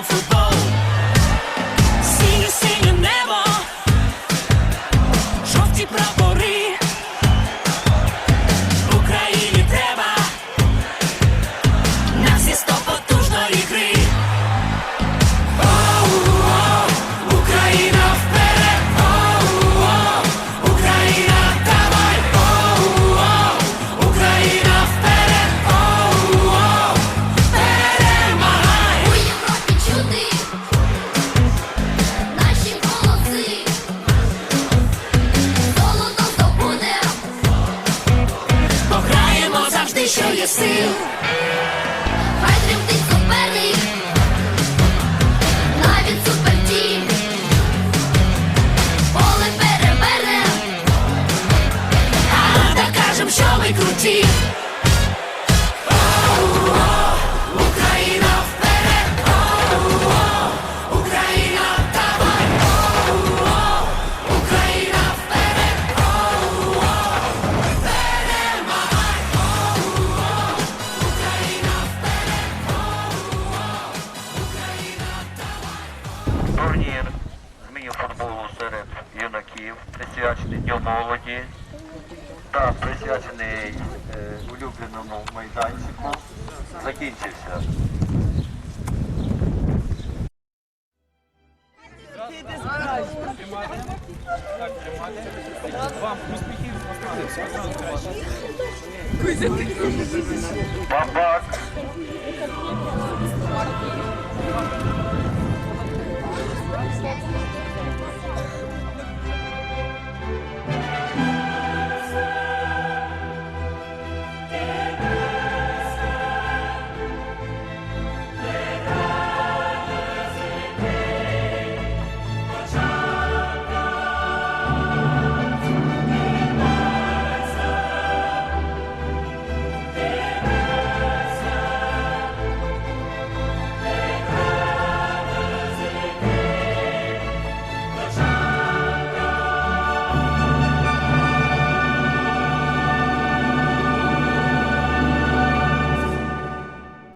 down for що є сил. Хай тремтить суперник, навіть супертім. Поле переверне, а та кажем, що ми круті. Присвячений Дню молоді та присвячений е, улюбленому майданчику, закінчився. Вам успіхів! Бабак.